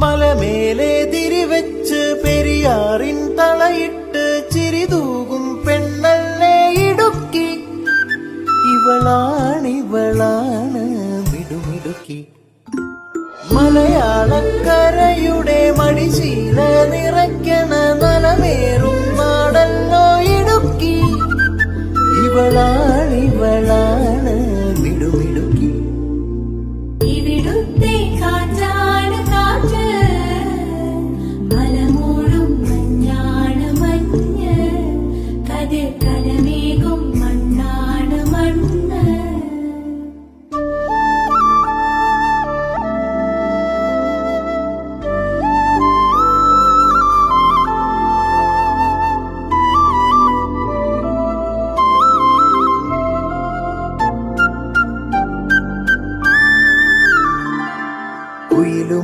മലമേലെ തിരിവെച്ച് പെരിയാറിൻ തളയിട്ട് ചിരിതൂകും പെണ്ണല്ലേ ഇടുക്കി. ഇവളാണിവളാണ് മിടുമിടുക്കി. മലയാളക്കരയുടെ മടിശീല നിറയ്ക്കണ നലമേറും നാടല്ലോ ഇടുക്കി. ഇവളാണിവളാണ് 一路